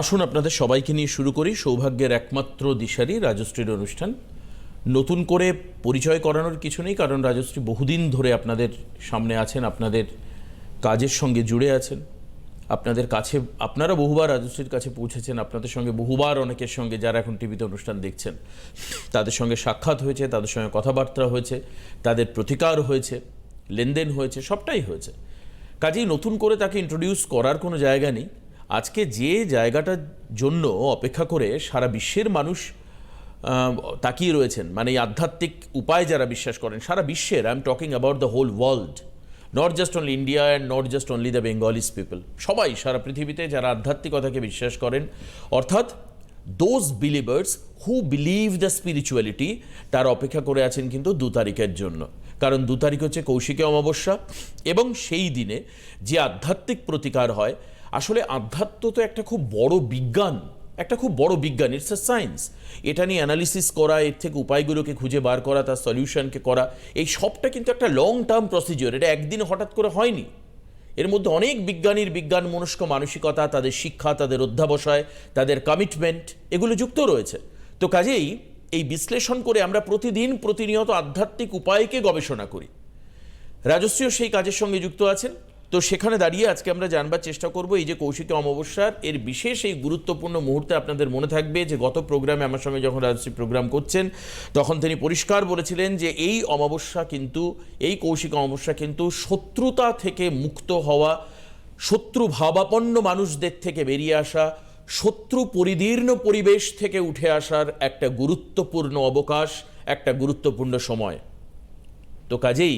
আসুন আপনাদের সবাইকে নিয়ে শুরু করি সৌভাগ্যের একমাত্র দিশারি রাজশ্রীর অনুষ্ঠান। নতুন করে পরিচয় করানোর কিছু নেই, কারণ রাজশ্রী বহুদিন ধরে আপনাদের সামনে আছেন, আপনাদের কাজের সঙ্গে জুড়ে আছেন। আপনাদের কাছে, আপনারা বহুবার রাজশ্রীর কাছে পৌঁছেছেন, আপনাদের সঙ্গে বহুবার অনেকের সঙ্গে যারা এখন টিভিতে অনুষ্ঠান দেখছেন। তাদের সঙ্গে সাক্ষাৎ হয়েছে, তাদের সঙ্গে কথাবার্তা হয়েছে, তাদের প্রতিকার হয়েছে, লেনদেন হয়েছে, সবটাই হয়েছে। কাজেই নতুন করে তাকে ইন্ট্রোডিউস করার কোনো জায়গা নেই। আজকে যে জায়গাটার জন্য অপেক্ষা করে সারা বিশ্বের মানুষ তাকিয়ে রয়েছেন মানে এই আধ্যাত্মিক উপায় যারা বিশ্বাস করেন, সারা বিশ্বের I am talking about the whole world not just only India and not just only the Bengalis people সবাই সারা পৃথিবীতে যারা আধ্যাত্মিকতাকে বিশ্বাস করেন, অর্থাৎ those believers who believe the spirituality তার অপেক্ষা করে আছেন কিন্তু দু তারিখের জন্য। কারণ দু তারিখ হচ্ছে কৌশিকী অমাবস্যা এবং সেই দিনে যে আধ্যাত্মিক প্রতিকার হয় আসলে আধ্যাত্ম তো একটা খুব বড় বিজ্ঞান, একটা খুব বড় বিজ্ঞান ইটস আ সায়েন্স এটা নিয়ে অ্যানালিসিস করা, এর থেকে উপায়গুলোকে খুঁজে বার করা, তার সলিউশনকে করা, এই সবটা কিন্তু একটা লং টার্ম প্রসিজিওর এটা একদিন হঠাৎ করে হয়নি। এর মধ্যে অনেক বিজ্ঞানীর বিজ্ঞান, মনস্ক মানসিকতা, তাদের শিক্ষা, তাদের অধ্যাবসায়, তাদের কমিটমেন্ট এগুলো যুক্ত রয়েছে। তো কাজেই এই বিশ্লেষণ করে আমরা প্রতিদিন প্রতিনিয়ত আধ্যাত্মিক উপায়কে গবেষণা করি। রাজশ্রীও সেই কাজের সঙ্গে যুক্ত আছেন। তো সেখানে দাঁড়িয়ে আজকে আমরা জানবার চেষ্টা করব এই যে কৌশিকী অমাবস্যার এর বিশেষ এই গুরুত্বপূর্ণ মুহূর্তে আপনাদের মনে থাকবে যে গত প্রোগ্রামে আমার সঙ্গে যখন রাজশ্রী প্রোগ্রাম করছেন, তখন তিনি পরিষ্কার বলেছিলেন যে এই অমাবস্যা কিন্তু, এই কৌশিক অমাবস্যা কিন্তু শত্রুতা থেকে মুক্ত হওয়া, শত্রু ভাবাপন্ন মানুষদের থেকে বেরিয়ে আসা, শত্রু পরিদীর্ণ পরিবেশ থেকে উঠে আসার একটা গুরুত্বপূর্ণ অবকাশ, একটা গুরুত্বপূর্ণ সময়। তো কাজেই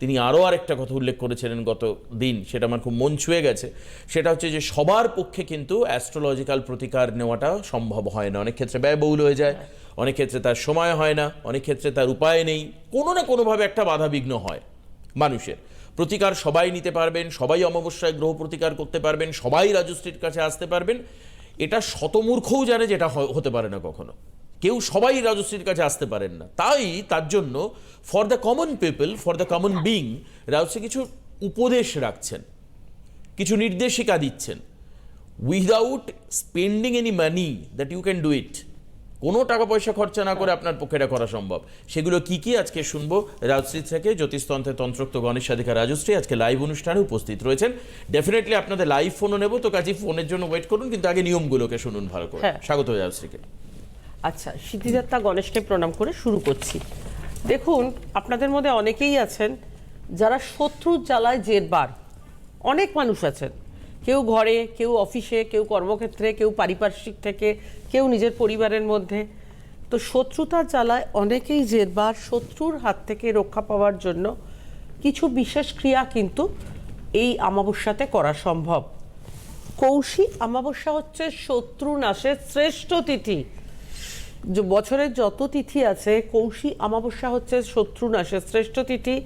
তিনি আরও আরেকটা কথা উল্লেখ করেছিলেন গত দিন, সেটা আমার খুব মন ছুঁয়ে গেছে। সেটা হচ্ছে যে সবার পক্ষে কিন্তু অ্যাস্ট্রোলজিক্যাল প্রতিকার নেওয়াটা সম্ভব হয় না। অনেক ক্ষেত্রে ব্যয়বহুল হয়ে যায়, অনেক ক্ষেত্রে তার সময় হয় না, অনেক ক্ষেত্রে তার উপায় নেই। কোনো না কোনোভাবে একটা বাধাবিঘ্ন হয় মানুষের। প্রতিকার সবাই নিতে পারবেন, সবাই অমাবস্যায় গ্রহ প্রতিকার করতে পারবেন, সবাই রাজশ্রীর কাছে আসতে পারবেন। এটা শতমূর্খও জানে যেটা হতে পারে না কখনো। কেউ সবাই রাজশ্রীর কাছে আসতে পারেন না। তাই তার জন্য for the common people for the common being Rajashree কিছু উপদেশ রাখছেন কিছু নির্দেশিকা দিচ্ছেন। Without spending any money that you can do it কোনো টাকা পয়সা খরচা না করে আপনার পক্ষে এটা করা সম্ভব। সেগুলো কি কি আজকে শুনব? রাজশ্রী থেকে জ্যোতিষতন্ত্রের তন্ত্রোক্ত গণেশ সাধিকা রাজশ্রী আজকে লাইভ অনুষ্ঠানে উপস্থিত রয়েছেন। ডেফিনেটলি আপনাদের লাইভ ফোনও নেব। তো কাজে ফোনের জন্য ওয়েট করুন কিন্তু আগে নিয়মগুলোকে শুনুন ভালো করে। হ্যাঁ। স্বাগত রাজশ্রীকে। আচ্ছা সিদ্ধিদাত্তা গণেশকে প্রণাম করে শুরু করছি। দেখুন, আপনাদের মধ্যে অনেকেই আছেন যারা শত্রুর জ্বালায় জেরবার। অনেক মানুষ আছেন। কেউ ঘরে, কেউ অফিসে, কেউ কর্মক্ষেত্রে, কেউ পারিপার্শ্বিক থেকে, কেউ নিজের পরিবারের মধ্যে। তো শত্রুতার জ্বালায় অনেকেই জেরবার, শত্রুর হাত থেকে রক্ষা পাওয়ার জন্য কিছু বিশেষ ক্রিয়া কিন্তু এই অমাবস্যাতে করা সম্ভব। কৌশিক অমাবস্যা হচ্ছে শত্রু নাশের শ্রেষ্ঠ তিথি। যে বছরের যত তিথি আছে, কৌশী অমাবস্যা হচ্ছে শত্রু নাশের শ্রেষ্ঠ তিথি।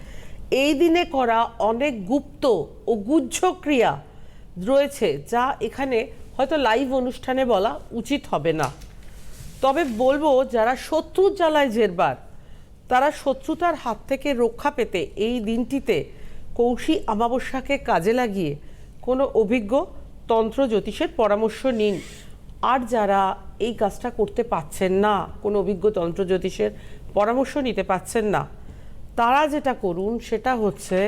এই দিনে করা অনেক গুপ্ত ও গুহ্য ক্রিয়া রয়েছে, যা এখানে হয়তো লাইভ অনুষ্ঠানে বলা উচিত হবে না। তবে বলব, যারা শত্রুর জ্বালায় জেরবার, তারা শত্রুতার হাত থেকে রক্ষা পেতে এই দিনটিতে কৌশী অমাবস্যাকে কাজে লাগিয়ে কোনো অভিজ্ঞ তন্ত্র জ্যোতিষের পরামর্শ নিন। আর যারা এই কাজটা করতে পাচ্ছেন না, কোনো অভিজ্ঞ তন্ত্র জ্যোতিষের পরামর্শ নিতে পাচ্ছেন না। তারা যেটা করুন সেটা হচ্ছে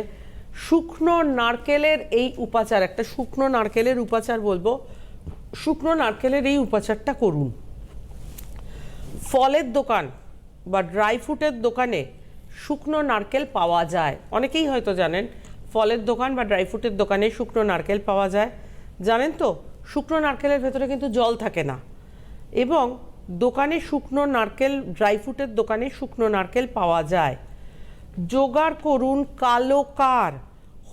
শুকনো নারকেলের এই উপাচার, একটা শুকনো নারকেলের উপাচার বলব, শুকনো নারকেলের এই উপাচারটা করুন। ফলের দোকান বা ড্রাই ফ্রুটের দোকানে শুকনো নারকেল পাওয়া যায়। অনেকেই হয়তো জানেন, ফলের দোকান বা ড্রাই ফ্রুটের দোকানে শুকনো নারকেল পাওয়া যায়। জানেন তো, শুকনো নারকেলের ভেতরে কিন্তু জল থাকে না। এবং দোকানে শুকনো নারকেল ড্রাই ফ্রুটের দোকানে শুকনো নারকেল পাওয়া যায়। জোগাড় করুন কালো কার,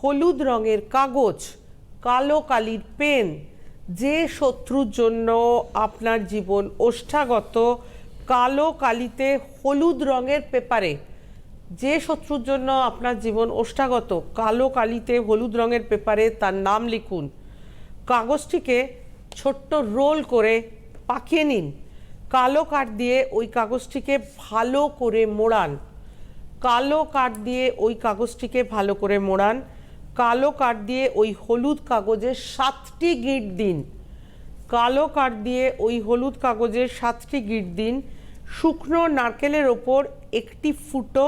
হলুদ রঙের কাগজ, কালো কালির পেন, যে শত্রুর জন্য আপনার জীবন ওষ্ঠাগত, কালো কালিতে হলুদ রঙের পেপারে। যে শত্রুর জন্য আপনার জীবন ওষ্ঠাগত, কালো কালিতে হলুদ রঙের পেপারে তার নাম লিখুন। কাগজটিকে ছোট্ট রোল করে পাকিয়ে নিন। কালো কাঠ দিয়ে ওই কাগজটিকে ভালো করে মোড়ান। কালো কাঠ দিয়ে ওই কাগজটিকে ভালো করে মোড়ান। কালো কাঠ দিয়ে ওই হলুদ কাগজে সাতটি গিঁট দিন। কালো কাঠ দিয়ে ওই হলুদ কাগজের সাতটি গিট দিন। শুকনো নারকেলের ওপর একটি ফুটো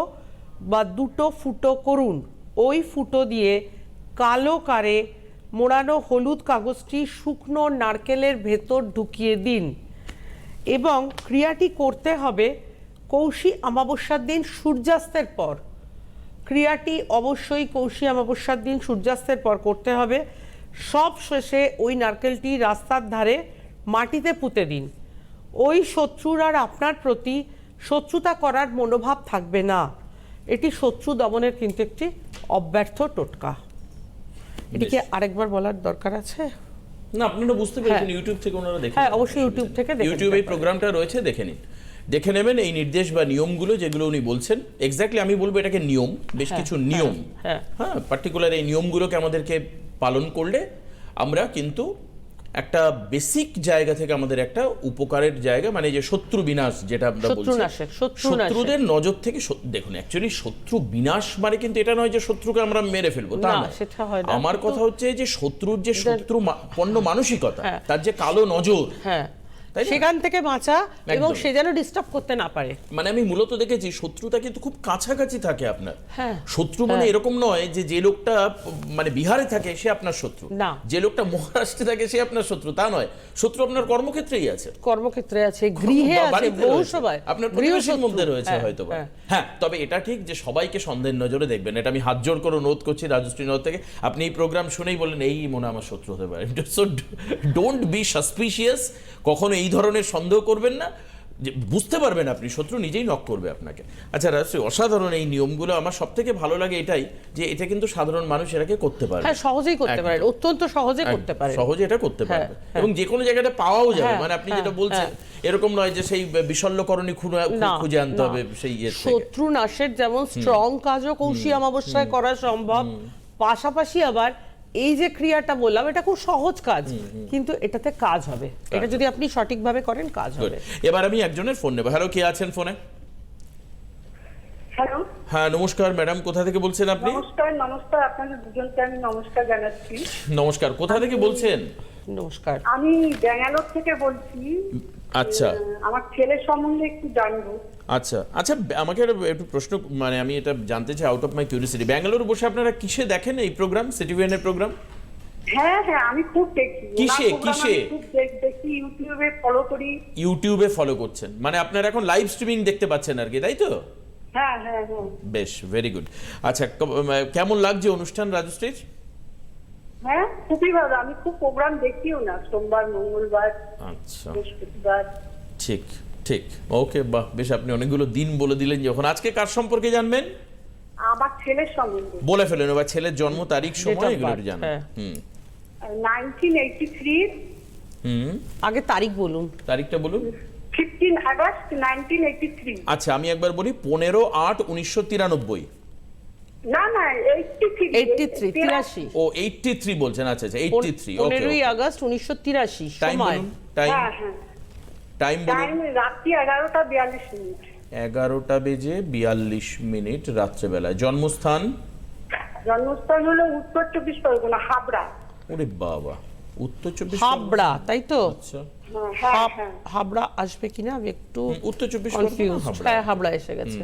বা দুটো ফুটো করুন। ওই ফুটো দিয়ে কালো কারে মোড়ানো হলুদ কাগজটি শুকনো নারকেলের ভেতর ঢুকিয়ে দিন। এবং ক্রিয়াটি করতে হবে কৌশী অমাবস্যার দিন সূর্যাস্তের পর। ক্রিয়াটি অবশ্যই কৌশী অমাবস্যার দিন সূর্যাস্তের পর করতে হবে। সব শেষে ওই নারকেলটি রাস্তার ধারে মাটিতে পুঁতে দিন। ওই শত্রুর আর আপনার প্রতি শত্রুতা করার মনোভাব থাকবে না। এটি শত্রু দমনের কিন্তু একটি অব্যর্থ টোটকা। এটিকে আরেকবার বলার দরকার আছে? না আপনারা বুঝতে পেরেছেন ইউটিউব থেকে ওনারা দেখে হ্যাঁ, অবশ্যই ইউটিউব থেকে ইউটিউবে এই প্রোগ্রামটা রয়েছে দেখে নিন। দেখে নেবেন এই নির্দেশ বা নিয়মগুলো যেগুলো উনি বলছেন। এক্স্যাক্টলি আমি বলব এটাকে নিয়ম বেশ কিছু নিয়ম। হ্যাঁ। হ্যাঁ পার্টিকুলার এই নিয়মগুলোকে আমাদেরকে পালন করলে আমরা কিন্তু একটা বেসিক জায়গা থেকে আমাদের একটা উপকারের জায়গা মানে যে শত্রু বিনাশ যেটা আমরা বলছি। শত্রুদের নজর থেকে দেখুন অ্যাকচুয়ালি শত্রু বিনাশ মানে কিন্তু এটা নয় যে শত্রুকে আমরা মেরে ফেলব তা না। আমার কথা হচ্ছে যে শত্রুর যে শত্রু পণ্য মানসিকতা হ্যাঁ। তার যে কালো নজর হ্যাঁ? সেখান থেকে বাঁচা এবং সে যেন ডিস্টার্ব করতে না পারে। মানে আমি মূলত দেখেছি শত্রুতা কিন্তু খুব কাছাকাছি থাকে আপনার। হ্যাঁ। শত্রু মানে হ্যাঁ। এরকম নয় যে যে লোকটা মানে বিহারে থাকে সে আপনার শত্রু। না। যে লোকটা মহারাষ্ট্রে থাকে সে আপনার শত্রু তা নয়। শত্রু আপনার কর্মক্ষেত্রেই আছে। কর্মক্ষেত্রে আছে গৃহে আছে সবাই। আপনার গৃহ প্রতিবেশীর মধ্যে রয়েছে হ্যাঁ, হয়তো হ্যাঁ। হ্যাঁ তবে এটা ঠিক যে সবাইকে সন্দেহের নজরে দেখবেন। এটা আমি হাত জোর করে অনুরোধ করছি রাজশ্রী নগর থেকে। আপনি এই প্রোগ্রাম শুনেই বলেন এই মনে আমার শত্রু হতে পারে। সো ডোন্ট বি সাসপিশিয়াস কখনো এই ধরনের সন্দেহ করবেন না। যে বুঝতে পারবেন আপনি শত্রু নিজেই নক করবে আপনাকে। আচ্ছা রাজশ্রী অসাধারণ এই নিয়মগুলো আমার সব থেকে ভালো লাগে এটাই যে এটা কিন্তু সাধারণ মানুষ এটাকে করতে পারে। হ্যাঁ সহজেই করতে পারে অত্যন্ত সহজে করতে পারে। সহজে এটা করতে হ্যাঁ, পারবে। হ্যাঁ। এবং যে কোনো জায়গাটা পাওয়াও যাবে। হ্যাঁ, মানে আপনি হ্যাঁ, যেটা বলছেন এরকম নয় যে সেই বিশল্যকরণী খুঁজে আনতে হবে সেই শত্রু নাশের যেমন স্ট্রং কাজও কৌশি অমাবস্যায় করা সম্ভব। পাশাপাশি আবার এই যে ক্রিয়াটা বললাম এটা খুব সহজ কাজ কিন্তু এটাতে কাজ হবে। এটা যদি আপনি সঠিকভাবে করেন কাজ. হবে। এবার আমি একজনের ফোন নেব। হ্যালো কে আছেন ফোনে হ্যালো হ্যাঁ নমস্কার ম্যাডাম কোথা থেকে বলছেন আপনি? নমস্কার নমস্কার আপনাদের দুজনকে আমি নমস্কার জানাচ্ছি। নমস্কার কোথা থেকে বলছেন? নমস্কার। আমি ব্যাঙ্গালোর থেকে বলছি। আচ্ছা। আমার ছেলের সম্বন্ধে একটু জানব। আচ্ছা। আচ্ছা আমাকে একটু প্রশ্ন মানে আমি এটা জানতে চাই out of my curiosity Bangalore বসে আপনারা কিসে দেখেন এই প্রোগ্রাম সিটিভিএনের প্রোগ্রাম হ্যাঁ হ্যাঁ আমি খুব দেখি। কিসে, কিসে? দেখি ইউটিউবে ফলো করি। ইউটিউবে ফলো করছেন। মানে আপনারা এখন লাইভ স্ট্রিমিং দেখতে পাচ্ছেন আর কি তাই তো? হ্যাঁ হ্যাঁ হ্যাঁ। বেশ ভেরি গুড আচ্ছা কেমন লাগছে অনুষ্ঠান রাজশ্রীর? হ্যাঁ খুবই ভালো। আমি খুব প্রোগ্রাম দেখিও না সোমবার মঙ্গলবার আচ্ছা। বৃহস্পতিবার। ঠিক ঠিক। ওকে বাহ বেশ আপনি অনেকগুলো দিন বলে দিলেন যখন। আজকে কার সম্পর্কে জানবেন? আমার ছেলের সম্বন্ধে বলে ফেলেন এবার ছেলের জন্ম তারিখ সময় এগুলো জানান। হ্যাঁ। হুম। নাইনটিন এইটি থ্রি হুম। আগে তারিখ বলুন। তারিখটা বলুন। Fifteen August nineteen eighty three আচ্ছা আমি একবার বলি পনেরো আট উনিশশো তিরানব্বই। না ও বলছেন আচ্ছা আচ্ছা ওকে আগস্ট সময়। টাইম টাইম বলুন। টাইম রাত্রি মিনিট। এগারোটা বেজে বিয়াল্লিশ মিনিট রাত্রেবেলায়। জন্মস্থান? জন্মস্থান হলো উত্তর চব্বিশ পরগনা হাবড়া। ওরে বাবা উত্তর চব্বিশ হাবড়া তাই তো? আচ্ছা। হ্যাঁ, হ্যাঁ হ্যাঁ। হাবড়া আসবে কিনা আমি একটু উত্তর চব্বিশ পরগনা, হাবড়া। এসে গেছে।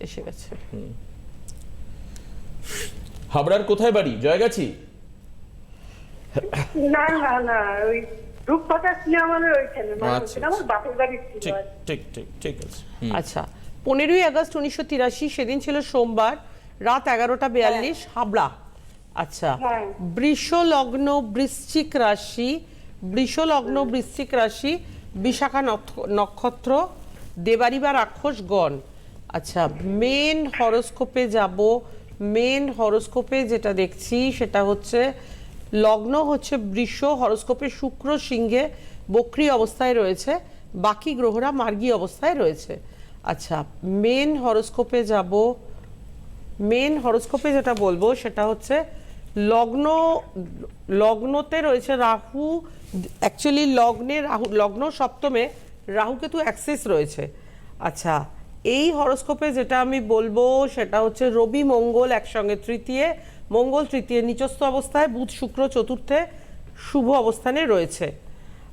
এসে গেছে। হাবড়ার কোথায় বাড়ি? জয়গাছি না না না ওই মানে আচ্ছা, আমার বাপের বাড়ি ঠিক ঠিক ঠিক ঠিক আছে। আচ্ছা পনেরোই আগস্ট উনিশশো তিরাশি সেদিন ছিল সোমবার রাত এগারোটা বিয়াল্লিশ হাবড়া। আচ্ছা হ্যাঁ। বৃষ লগ্ন বৃশ্চিক রাশি বৃষ লগ্ন বৃশ্চিক রাশি বিশাখা নক্ষ- নক্ষত্র দেবারি বা রাক্ষস গণ। আচ্ছা মেন হরস্কোপে যাব মেন হরোস্কোপে যেটা দেখছি, সেটা হচ্ছে লগ্ন হচ্ছে বৃষ হরোস্কোপে শুক্র, সিংহে বক্রি অবস্থায় রয়েছে, বাকি গ্রহরা মার্গী অবস্থায় রয়েছে। আচ্ছা মেন হরোস্কোপে যাব মেন হরোস্কোপে যেটা বলব, সেটা হচ্ছে লগ্ন, লগ্নতে রয়েছে রাহু অ্যাকচুয়ালি লগ্নে রাহু, লগ্ন সপ্তমে রাহু কেতু অ্যাক্সিস রয়েছে। আচ্ছা এই হরস্কোপে যেটা আমি বলব, সেটা হচ্ছে রবি, মঙ্গল একসঙ্গে তৃতীয়। মঙ্গল তৃতীয় নিচস্থ অবস্থায়, বুধ শুক্র চতুর্থে শুভ অবস্থানে রয়েছে।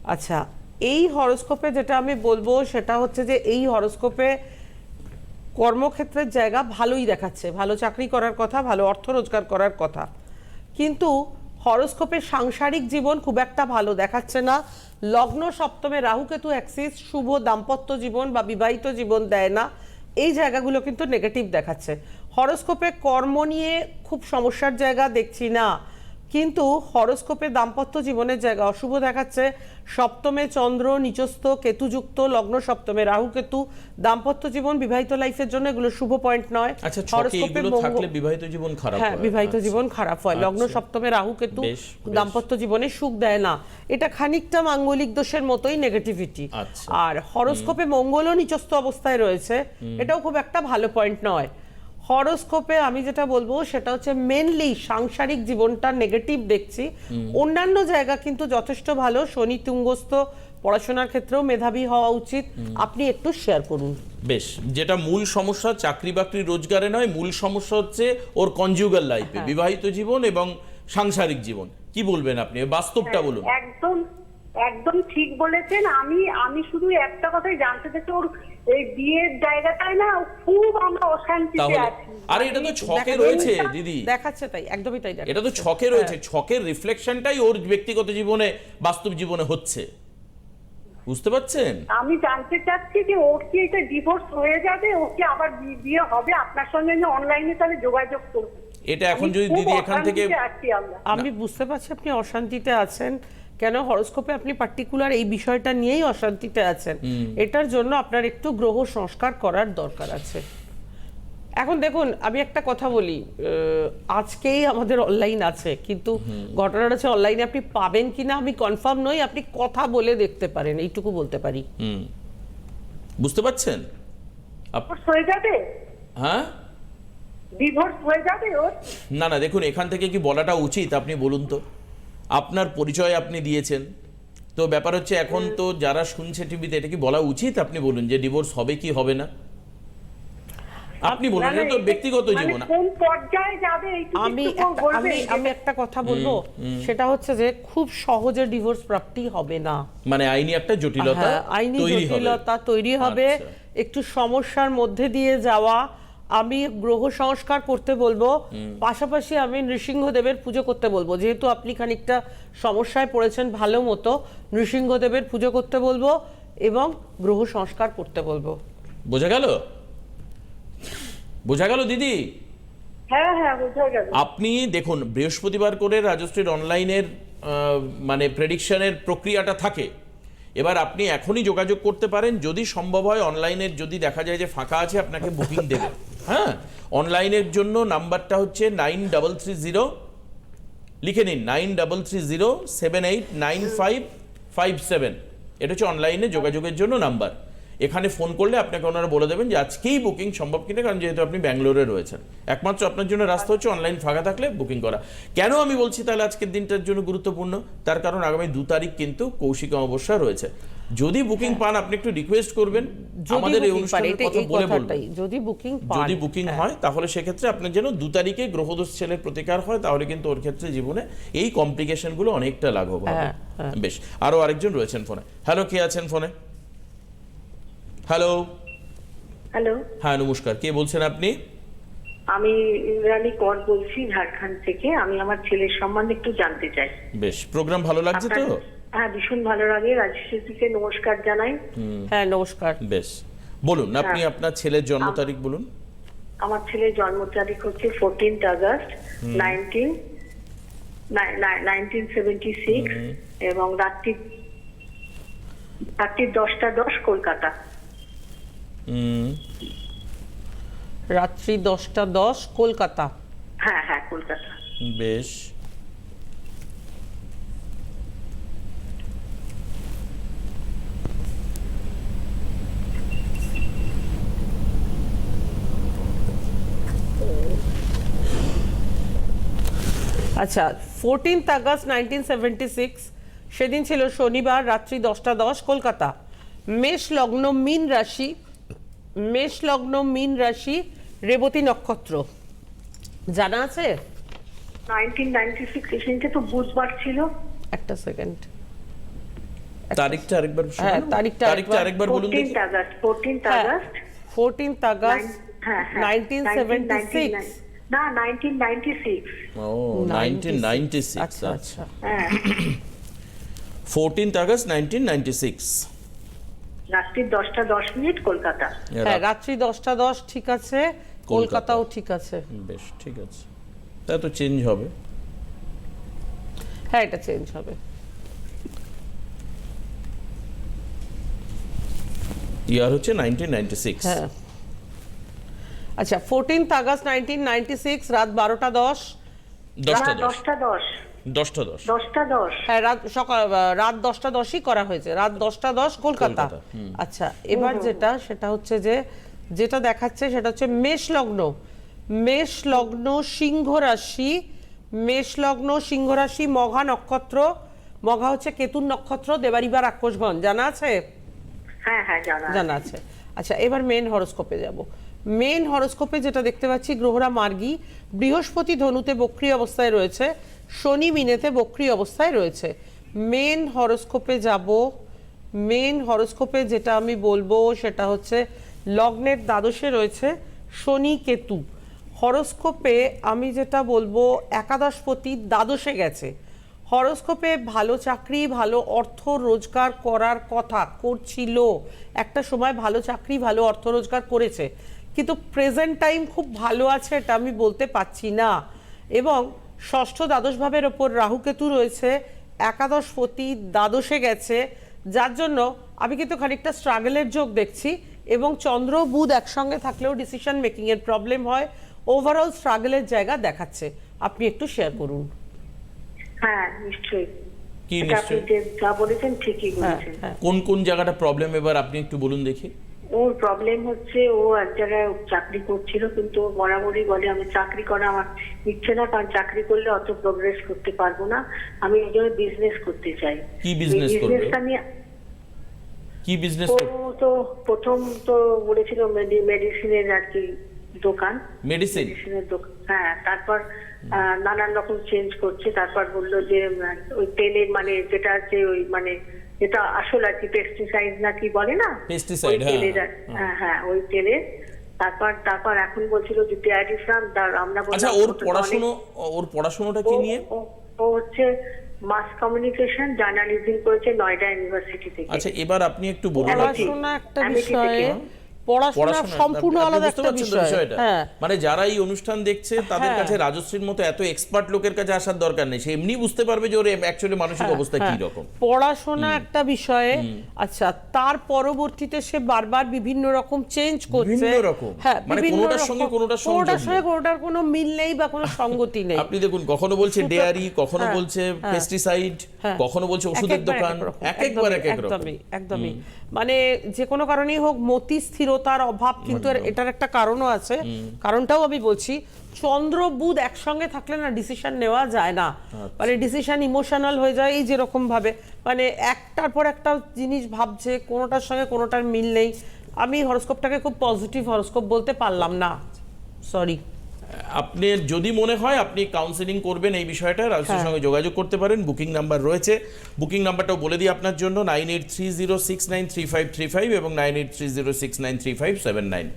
আচ্ছা এই হরস্কোপে যেটা আমি বলব, সেটা হচ্ছে যে এই হরস্কোপে কর্মক্ষেত্রের জায়গা ভালোই দেখাচ্ছে। ভালো চাকরি করার কথা, ভালো অর্থ রোজগার করার কথা। কিন্তু হরোস্কোপে সাংসারিক জীবন খুব একটা ভালো দেখাচ্ছে না। লগ্ন সপ্তমে রাহুকেতু অ্যাক্সিস শুভ দাম্পত্য জীবন বা বিবাহিত জীবন দেয় না। এই জায়গাগুলো কিন্তু নেগেটিভ দেখাচ্ছে। হরস্কোপে কর্ম নিয়ে খুব সমস্যার জায়গা দেখছি না। কিন্তু হরোস্কোপে দাম্পত্য জীবনের জায়গা অশুভ দেখাচ্ছে সপ্তমে চন্দ্র নিচস্থ কেতুযুক্ত লগ্ন সপ্তমে রাহু কেতু দাম্পত্য জীবন বিবাহিত লাইফের জন্য এগুলো শুভ পয়েন্ট নয় আচ্ছা হরোস্কোপে থাকলে বিবাহিত জীবন খারাপ হ্যাঁ। বিবাহিত আচ্ছা। জীবন খারাপ হয় লগ্ন আচ্ছা। সপ্তমে রাহু কেতু। দাম্পত্য জীবনে সুখ দেয় না এটা খানিকটা মাঙ্গলিক দোষের মতোই নেগেটিভিটি। আর হরোস্কোপে মঙ্গলও নিচস্থ অবস্থায় রয়েছে এটাও খুব একটা ভালো পয়েন্ট নয় হরোস্কোপে আমি যেটা বলব সেটা হচ্ছে মেনলি সাংসারিক জীবনটা নেগেটিভ দেখছি। অন্যান্য জায়গা কিন্তু যথেষ্ট ভালো। শনি তুঙ্গস্থ পড়াশোনার ক্ষেত্রেও মেধাবী হওয়া উচিত। আপনি একটু শেয়ার করুন। বেশ যেটা মূল সমস্যা চাকরি বাকরি রোজগারে নয় মূল সমস্যা হচ্ছে ওর কনজুগাল লাইফে হ্যাঁ। বিবাহিত জীবন এবং সাংসারিক জীবন। কি বলবেন আপনি? বাস্তবটা বলুন। একদম একদম ঠিক বলেছেন। আমি আমি শুধু একটা কথাই জানতে চাইছি ওর এই বিয়ের জায়গাটায় না খুব আমরা অশান্তিতে আছি। আরে এটা তো ছকে রয়েছে দিদি। দেখাচ্ছে তাই একদমই তাই এটা তো ছকে রয়েছে ছকের রিফ্লেকশনটাই ওর ব্যক্তিগত জীবনে বাস্তব জীবনে হচ্ছে। বুঝতে পারছেন? আমি জানতে চাচ্ছি যে ওর কি এটা ডিভোর্স হয়ে যাবে ওর কি আবার বিয়ে হবে? আপনার সঙ্গে আমি অনলাইনে তাহলে যোগাযোগ করব। এটা এখন যদি দিদি এখান থেকে আমি বুঝতে পারছি আপনি অশান্তিতে আছেন। কেন হরোস্কোপে আপনি পার্টিকুলার এই বিষয়টা নিয়েই অশান্তিতে আছেন? এটার জন্য আপনার একটু গ্রহ সংস্কার করার দরকার আছে। এখন দেখুন আমি একটা কথা বলি আহ, আজকেই আমাদের অনলাইন আছে কিন্তু ঘটনাটা হচ্ছে অনলাইনে আপনি পাবেন কিনা আমি কনফার্ম নই আপনি কথা বলে দেখতে পারেন এইটুকু বলতে পারি। হুম। বুঝতে পারছেন? হয়ে যাবে? হ্যাঁ? ডিভোর্স হয়ে যাবে ওর? না না দেখুন এখান থেকে কি বলাটা উচিত আপনি বলুন তো। আপনার পরিচয় আপনি দিয়েছেন। তো ব্যাপার হচ্ছে এখন তো যারা শুনছে টিভিতে এটা কি বলা উচিত? আপনি বলুন যে ডিভোর্স হবে কি হবে না? আপনি বলুন এটা তো ব্যক্তিগত মানে জীবন। কোন পর্যায়ে যাবে আমি আমি আমি একটা কথা বলব। সেটা হচ্ছে যে খুব সহজে ডিভোর্স প্রাপ্তি হবে না। মানে আইনি একটা জটিলতা হ্যাঁ, আইনি তৈরি হবে। জটিলতা তৈরি হবে। আচ্ছা। একটু সমস্যার মধ্যে দিয়ে যাওয়া আমি গ্রহ সংস্কার করতে বলব পাশাপাশি আমি নৃসিংহদেবের পুজো করতে বলব। যেহেতু আপনি খানিকটা সমস্যায় পড়েছেন ভালো মতো নৃসিংহদেবের পুজো করতে বলব এবং গ্রহ সংস্কার করতে বলব। বোঝা গেল? বোঝা গেল দিদি? হ্যাঁ হ্যাঁ বোঝা আপনি দেখুন বৃহস্পতিবার করে রাজশ্রীর অনলাইনের আহ, মানে প্রেডিকশনের প্রক্রিয়াটা থাকে। এবার আপনি এখনই যোগাযোগ করতে পারেন যদি সম্ভব হয় অনলাইনের যদি দেখা যায় যে ফাঁকা আছে আপনাকে বুকিং দেবে। হ্যাঁ অনলাইনের জন্য নাম্বারটা হচ্ছে নাইন ডাবল থ্রি জিরো, লিখে নিন, nine double three zero seven eight nine five five seven. এটা হচ্ছে অনলাইনে যোগাযোগের জন্য নাম্বার। এখানে ফোন করলে আপনাকে ওনারা বলে দেবেন যে আজকেই বুকিং সম্ভব কিনা, কারণ যেহেতু আপনি ব্যাঙ্গালোরে রয়েছেন। একমাত্র আপনার জন্য রাস্তা হচ্ছে অনলাইন ফাঁকা থাকলে বুকিং করা। কেন আমি বলছি তাহলে আজকের দিনটার জন্য গুরুত্বপূর্ণ? তার কারণ আগামী দু তারিখ কিন্তু কৌশিক অমাবস্যা রয়েছে। যদি বুকিং পান আপনি একটু রিকোয়েস্ট করবেন। আমাদের এই বুকিং অনুষ্ঠানের কথা বলে বলবেন যদি বুকিং পান যদি বুকিং হয় তাহলে সেক্ষেত্রে আপনার যেন দু তারিখে গ্রহদোষ ছেলের প্রতিকার হয় তাহলে কিন্তু ওর ক্ষেত্রে জীবনে এই কমপ্লিকেশনগুলো অনেকটা লাঘব হবে। হ্যাঁ, হ্যাঁ। বেশ আরও আরেকজন রয়েছেন ফোনে। হ্যালো কে আছেন ফোনে? হ্যালো হ্যালো হ্যাঁ নমস্কার। কে বলছেন আপনি? আমি ইন্দ্রাণী কর বলছি ঝাড়খণ্ড থেকে। আমি আমার ছেলের সম্বন্ধে একটু জানতে চাই। বেশ প্রোগ্রাম ভালো লাগছে তো? হ্যাঁ ভীষণ ভালো লাগে। রাজশ্রীকে নমস্কার জানাই। হ্যাঁ নমস্কার। বেশ। বলুন আপনি হ্যাঁ। আপনার ছেলের জন্ম তারিখ বলুন। আমার ছেলের জন্ম তারিখ হচ্ছে fourteenth August nineteen nineteen seventy six এবং রাত্রি রাত্রি দশটা দশ কলকাতা। রাত্রি দশটা দশ কলকাতা। হ্যাঁ হ্যাঁ কলকাতা। বেশ। আচ্ছা ফোরটিন্থ আগস্ট নাইনটিন সেদিন ছিল শনিবার রাত্রি দশটা দশ কলকাতা। মেষ লগ্ন মিন রাশি মেষ লগ্ন মিন রাশি রেবতী নক্ষত্র। জানা আছে? বুধবার ছিল। একটা সেকেন্ড তারিখটা আরেকবার হ্যাঁ আরেকবার। না নাইনটিন নাইনটি সিক্স ও নাইনটিন নাইনটি সিক্স আচ্ছা আচ্ছা। হ্যাঁ আগস্ট সিক্স রাত্রি দশটা দশ মিনিট কলকাতা। হ্যাঁ রাত্রি দশটা দশ ঠিক আছে। কলকাতাও ঠিক আছে। বেশ ঠিক আছে। তা তো চেঞ্জ হবে। হ্যাঁ এটা চেঞ্জ হবে। ইয়ার হচ্ছে নাইনটিন নাইনটি সিক্স হ্যাঁ। আচ্ছা fourteenth August nineteen ninety six রাত বারোটা দশ। দশটা দশ। দশটা দশ। দশটা দশ। দশটা দশ। হ্যাঁ রাত সকাল রাত দশটা দশই করা হয়েছে। রাত দশটা দশ কলকাতা। আচ্ছা এবার যেটা সেটা হচ্ছে যে যেটা দেখাচ্ছে সেটা হচ্ছে মেষ লগ্ন। মেষ লগ্ন সিংহ রাশি। মেষ লগ্ন সিংহ রাশি মঘা নক্ষত্র। মঘা হচ্ছে কেতুর নক্ষত্র দেবারিবার আক্রোশগণ জানা আছে? হ্যাঁ হ্যাঁ জানা আছে। আচ্ছা এবার মেন হরোস্কোপে যাব। মেন হরোস্কোপে যেটা দেখতে পাচ্ছি, গ্রহরা মার্গী, বৃহস্পতি ধনুতে বক্রি অবস্থায় রয়েছে, শনি মিনেতে বক্রি অবস্থায় রয়েছে। মেন হরোস্কোপে যাব, মেন হরোস্কোপে যেটা আমি বলব সেটা হচ্ছে লগ্নের দ্বাদশে রয়েছে শনি কেতু। হরোস্কোপে আমি যেটা বলব, একাদশপতি দ্বাদশে গেছে। হরোস্কোপে ভালো চাকরি, ভালো অর্থ রোজগার করার কথা করছিল। একটা সময় ভালো চাকরি, ভালো অর্থ রোজগার করেছে। কিন্তু প্রেজেন্ট টাইম খুব ভালো আছে এটা আমি বলতে পারছি না। এবং ষষ্ঠ দ্বাদশ ভাবের ওপর রাহুকেতু রয়েছে একাদশপতি দ্বাদশে গেছে যার জন্য আমি কিন্তু খানিকটা স্ট্রাগলের যোগ দেখছি এবং চন্দ্র বুধ একসঙ্গে থাকলেও ডিসিশন মেকিংয়ের প্রবলেম হয় ওভারঅল স্ট্রাগলের জায়গা দেখাচ্ছে। আপনি একটু শেয়ার করুন। হ্যাঁ নিশ্চয়ই। কি নিশ্চয়ই? যা বলেছেন ঠিকই হ্যাঁ বলেছেন। হ্যাঁ। কোন কোন জায়গাটা প্রবলেম এবার আপনি একটু বলুন দেখি। ওর প্রবলেম হচ্ছে ও এক জায়গায় চাকরি করছিল কিন্তু ও বরাবরই বলে আমি চাকরি করা আমার ইচ্ছে না কারণ চাকরি করলে অত প্রোগ্রেস করতে পারব না। আমি এই জন্য বিজনেস করতে চাই। কি businessটা নিয়ে কি বিজনেস ও তো প্রথম তো বলেছিল মেডিসিনের আর কি দোকান। মেডিসিন মেডিসিনের দোকান হ্যাঁ তারপর নানান রকম চেঞ্জ করছে। তারপর বলল যে ওই তেলের মানে যেটা আছে ওই মানে যেটা আসল আর কি পেস্টিসাইড না কি বলে না? পেস্টিসাইড হ্যাঁ, হ্যাঁ। হ্যাঁ ওই তেলে। তারপর তারপর এখন বলছিল যে ডেয়ারি ফার্ম তার আমরা আচ্ছা ওর পড়াশোনা ওর পড়াশোনাটা কি নিয়ে? ও- হচ্ছে মাস কমিউনিকেশন জার্নালিজম করেছে নয়ডা ইউনিভার্সিটি থেকে। আচ্ছা এবার আপনি একটু বলুন. পড়াশোনা একটা বিষয়ে। পড়াশোনা সম্পূর্ণ আলাদা একটা বিষয়। হ্যাঁ। মানে যারা এই অনুষ্ঠান দেখছে তাদের হ্যাঁ। কাছে রাজশ্রীর মতো এত এক্সপার্ট লোকের কাছে আসার দরকার নেই। সে এমনি বুঝতে পারবে যে ওর অ্যাকচুয়ালি মানসিক অবস্থা কি হ্যাঁ, রকম পড়াশোনা একটা বিষয়ে আচ্ছা তার পরবর্তীতে সে বারবার বিভিন্ন রকম চেঞ্জ করছে। বিভিন্ন রকম? হ্যাঁ মানে কোনোটার সঙ্গে কোনোটার সংযোগ কোনোটার সঙ্গে কোনোটার কোনো মিল নেই বা কোনো সঙ্গতি নেই। আপনি দেখুন কখনো বলছে ডেয়ারি কখনো হ্যাঁ, বলছে হ্যাঁ। পেস্টিসাইড হ্যাঁ। কখনো বলছে ওষুধের দোকান এক একবার এক এক রকম। একদমই একদমই। মানে যে কোনো কারণেই হোক মতি স্থিরতার অভাব কিন্তু এটার একটা কারণও আছে। কারণটাও আমি বলছি চন্দ্র বুধ একসঙ্গে থাকলে না ডিসিশন নেওয়া যায় না। আচ্ছা। মানে ডিসিশন ইমোশনাল হয়ে যায় এই যেরকম ভাবে মানে একটার পর একটা জিনিস ভাবছে কোনোটার সঙ্গে কোনোটার মিল নেই। আমি হরস্কোপটাকে খুব পজিটিভ হরস্কোপ বলতে পারলাম না। সরি আপনি যদি মনে হয় আপনি কাউন্সিলিং করবেন এই বিষয়টা হ্যাঁ। সঙ্গে যোগাযোগ করতে পারেন বুকিং নাম্বার রয়েছে। বুকিং নাম্বারটাও বলে দিই আপনার জন্য nine eight three zero six nine three five three five এবং nine eight three zero six nine three five seven nine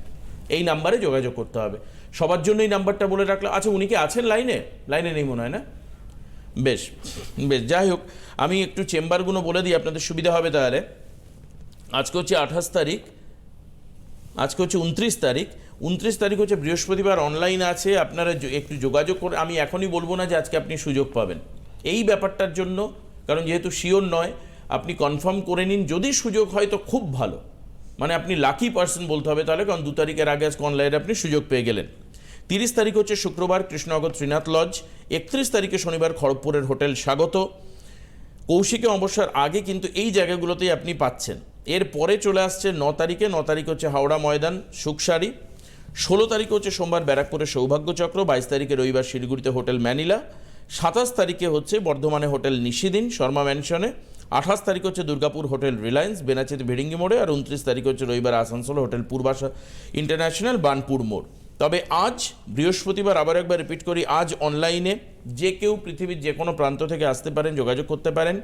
এই নাম্বারে যোগাযোগ করতে হবে। সবার জন্য এই নাম্বারটা বলে রাখলাম। আচ্ছা উনি কি আছেন লাইনে? লাইনে নেই মনে হয় না? বেশ বেশ যাই হোক আমি একটু চেম্বারগুলো বলে দিই আপনাদের সুবিধা হবে তাহলে। আজকে হচ্ছে আঠাশ তারিখ আজকে হচ্ছে উনত্রিশ তারিখ। উনত্রিশ তারিখ হচ্ছে বৃহস্পতিবার অনলাইন আছে, আপনারা একটু যোগাযোগ করে, আমি এখনই বলব না যে আজকে আপনি সুযোগ পাবেন। এই ব্যাপারটার জন্য, কারণ যেহেতু শিওর নয়, আপনি কনফার্ম করে নিন, যদি সুযোগ হয় তো খুব ভালো। মানে আপনি লাকি পার্সন বলতে হবে তাহলে, কারণ দু তারিখের আগে আজকে অনলাইনে আপনি সুযোগ পেয়ে গেলেন। তিরিশ তারিখ হচ্ছে শুক্রবার, কৃষ্ণনগর শ্রীনাথ লজ একত্রিশ তারিখে শনিবার খড়গপুরের হোটেল স্বাগত। কৌশিকে অবসর আগে কিন্তু এই জায়গাগুলোতেই আপনি পাচ্ছেন। এর পরে চলে আসছে ন তারিখে, ন তারিখ হচ্ছে হাওড়া ময়দান সুকসারি ষোলো তারিখ হচ্ছে সোমবার ব্যারাকপুরের সৌভাগ্যচক্র, বাইশ তারিখে রবিবার শিলিগুড়িতে হোটেল ম্যানিলা, সাতাশ তারিখে হচ্ছে বর্ধমানে হোটেল নিশিদিন, শর্মা ম্যানশনে আঠাশ তারিখ হচ্ছে দুর্গাপুর হোটেল রিলায়েন্স, বেনাচিতে ভিডিঙ্গি মোড়ে, আর উনত্রিশ তারিখ হচ্ছে রবিবার আসানসোল হোটেল পূর্বাশা ইন্টারন্যাশনাল বানপুর মোড়। তবে আজ, বৃহস্পতিবার আবার একবার রিপিট করি, আজ অনলাইনে যে কেউ পৃথিবীর যে কোনো প্রান্ত থেকে আসতে পারেন, যোগাযোগ করতে পারেন।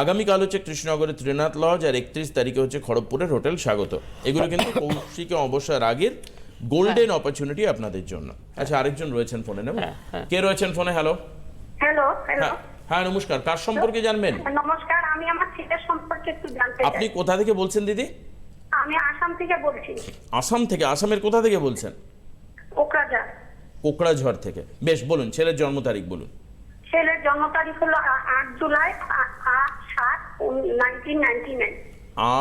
আগামীকাল হচ্ছে কৃষ্ণনগরের ত্রিনাথ লজ, আর একত্রিশ তারিখে হচ্ছে খড়গপুরের হোটেল স্বাগত। এগুলো কিন্তু কৌশিকে অবসর আগের গোল্ডেন অপরচুনিটি আপনাদের জন্য। আচ্ছা আরেকজন রয়েছেন ফোনে নেব? হ্যাঁ, হ্যাঁ। কে রয়েছেন ফোনে হ্যালো হ্যালো হ্যালো হ্যাঁ নমস্কার। কার সম্পর্কে জানবেন? নমস্কার আমি আমার ছেলের সম্পর্কে একটু জানতে আপনি কোথা থেকে বলছেন দিদি? আমি আসাম থেকে বলছি। আসাম থেকে? আসামের কোথা থেকে বলছেন? কোকরাঝার কোকড়াঝড় থেকে। বেশ বলুন ছেলের জন্ম তারিখ বলুন। ছেলের জন্ম তারিখ হলো আট জুলাই আট সাত নাইনটিন নাইনটি নাইন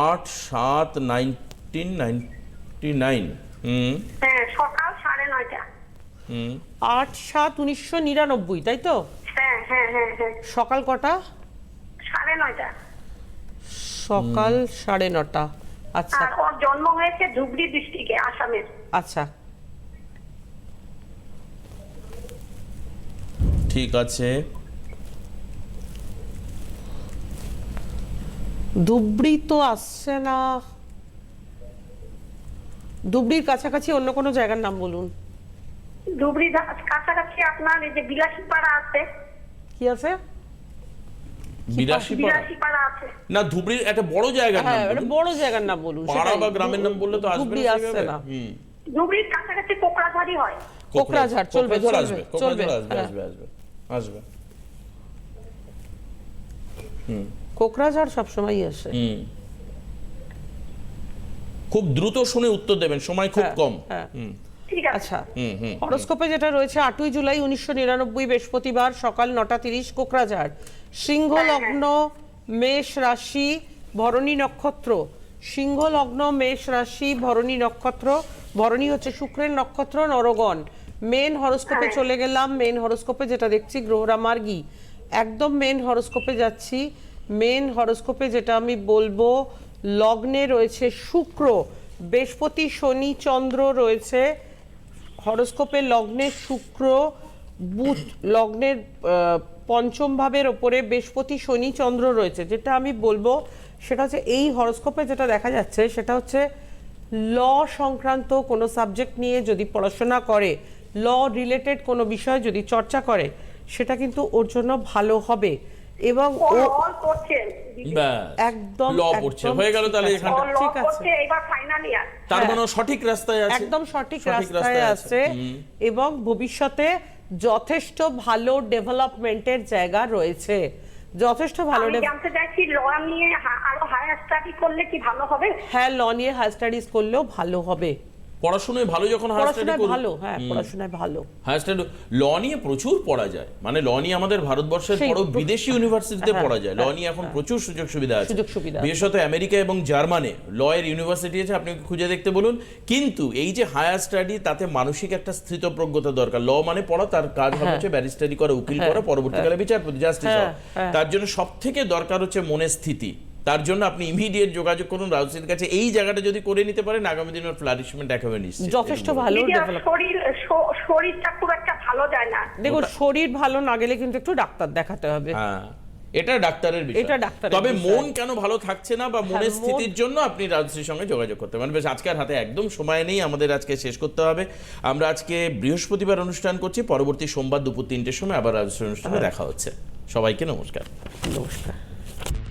আট সাত নাইনটিন নাইনটি নাইন হ্যাঁ সকাল সাড়ে নয়টা। আট সাত উনিশশো নিরানব্বই তাই তো? হ্যাঁ হ্যাঁ হ্যাঁ সকাল কটা? সাড়ে নয়টা। সকাল সাড়ে নটা। আচ্ছা। ওর জন্ম হয়েছে ধুবড়ি ডিস্ট্রিক্টে আসামের। আচ্ছা। ঠিক আছে। ধুবড়ি তো আসছে না। ধুবড়ির কাছাকাছি অন্য কোনো জায়গার নাম বলুন। ধুবড়ি কাছাকাছি আপনার এই যে বিলাসী পাড়া আছে। কি আছে? বিরাশি পাড়া বিলাসী পাড়া আছে। না ধুবড়ির একটা বড় জায়গার নাম হ্যাঁ বলুন। বড় জায়গার নাম বলুন পাড়া বা গ্রামের নাম বললে তো আসবে না আসছে না। হুম। ধুবড়ির কাছাকাছি কোকরাঝারই হয়। কোকড়াঝাড়, চলবে, চলবে, আসবে আসবে হ্যাঁ। আসবে আসবে আসবে। কোকরাঝাড় সবসময়ই আসে। হুম। খুব দ্রুত শুনে উত্তর দেবেন সময় খুব হ্যাঁ, কম। হ্যাঁ। হুম। ঠিক আছে। আচ্ছা হরস্কোপে যেটা রয়েছে আটই জুলাই উনিশশো নিরানব্বই বৃহস্পতিবার সকাল নটা তিরিশ কোকরাঝাড়। সিংহ লগ্ন মেষ রাশি ভরণী নক্ষত্র। সিংহ লগ্ন মেষ রাশি ভরণী নক্ষত্র। ভরণী হচ্ছে শুক্রের নক্ষত্র নরগণ। মেন হরস্কোপে চলে গেলাম মেন হরস্কোপে যেটা দেখছি গ্রহরা মার্গী। একদম মেন হরস্কোপে যাচ্ছি। মেন হরস্কোপে যেটা আমি বলব লগ্নে রয়েছে শুক্র, বৃহস্পতি, শনি, চন্দ্র রয়েছে। হরস্কোপে লগ্নের শুক্র, বুধ লগ্নের পঞ্চম ভাবের ওপরে বৃহস্পতি, শনি, চন্দ্র রয়েছে। যেটা আমি বলব সেটা হচ্ছে এই হরস্কোপে যেটা দেখা যাচ্ছে সেটা হচ্ছে ল সংক্রান্ত কোনো সাবজেক্ট নিয়ে যদি পড়াশোনা করে, ল রিলেটেড কোনো বিষয় যদি চর্চা করে, সেটা কিন্তু ওর জন্য ভালো হবে। এবং একদম ল পড়ছে হয়ে গেল তাহলে এখানটা। ঠিক আছে। করছে এবার ফাইনাল ইয়ার তার। মানে সঠিক রাস্তায় আছে। একদম সঠিক রাস্তায় রাস্তায় আছে। এবং ভবিষ্যতে যথেষ্ট ভালো ডেভেলপমেন্টের জায়গা রয়েছে। যথেষ্ট ভালো আমি জানতে চাইছি ল নিয়ে আরও হায়ার স্টাডি করলে কি ভালো হবে? হ্যাঁ ল নিয়ে হায়ার স্টাডিজ করলেও ভালো হবে। পড়াশোনায় ভালো যখন পড়াশোনায় ভালো হ্যাঁ পড়াশোনায় ভালো। হায়ার স্টাডি ল নিয়ে প্রচুর পড়া যায়। মানে ল নিয়ে আমাদের ভারতবর্ষের প্র- বিদেশি ইউনিভার্সিটিতে হ্যাঁ, পড়া যায়। ল হ্যাঁ, নিয়ে এখন প্রচুর সুযোগ সুবিধা আছে। বিশেষত আমেরিকা এবং জার্মানে ল এর ইউনিভার্সিটি আছে আপনি খুঁজে দেখতে বলুন। কিন্তু এই যে হায়ার স্টাডি তাতে মানসিক একটা স্থিতপ্রজ্ঞতা দরকার। ল মানে পড়া তার কাজ হচ্ছে ব্যারিস্টারি করা উকিল করা পরবর্তীকালে বিচারপতি জাস্টিস। তার জন্য সব থেকে দরকার হচ্ছে মনের স্থিতি। তার জন্য আপনি ইমিডিয়েট যোগাযোগ করুন রাউসির কাছে। এই জায়গাটা যদি করে নিতে পারেন আগামী দিনের ফ্লারিশমেন্ট একেবারে নিশ্চিত। যথেষ্ট ভালো শরীর শরীরটা খুব একটা ভালো যায় না। দেখুন শরীর ভালো না গেলে কিন্তু একটু ডাক্তার দেখাতে হবে। হ্যাঁ এটা ডাক্তারের বিষয়। এটা ডাক্তারের তবে মন কেন ভালো থাকছে না বা মনের হ্যাঁ, স্থিতির জন্য আপনি রাজশ্রীর সঙ্গে যোগাযোগ করতে পারেন। বেশ আজকের হাতে একদম সময় নেই আমাদের আজকে শেষ করতে হবে। আমরা আজকে বৃহস্পতিবার অনুষ্ঠান করছি পরবর্তী সোমবার দুপুর তিনটের সময় আবার রাজশ্রী অনুষ্ঠানে। দেখা হচ্ছে। সবাইকে নমস্কার। নমস্কার।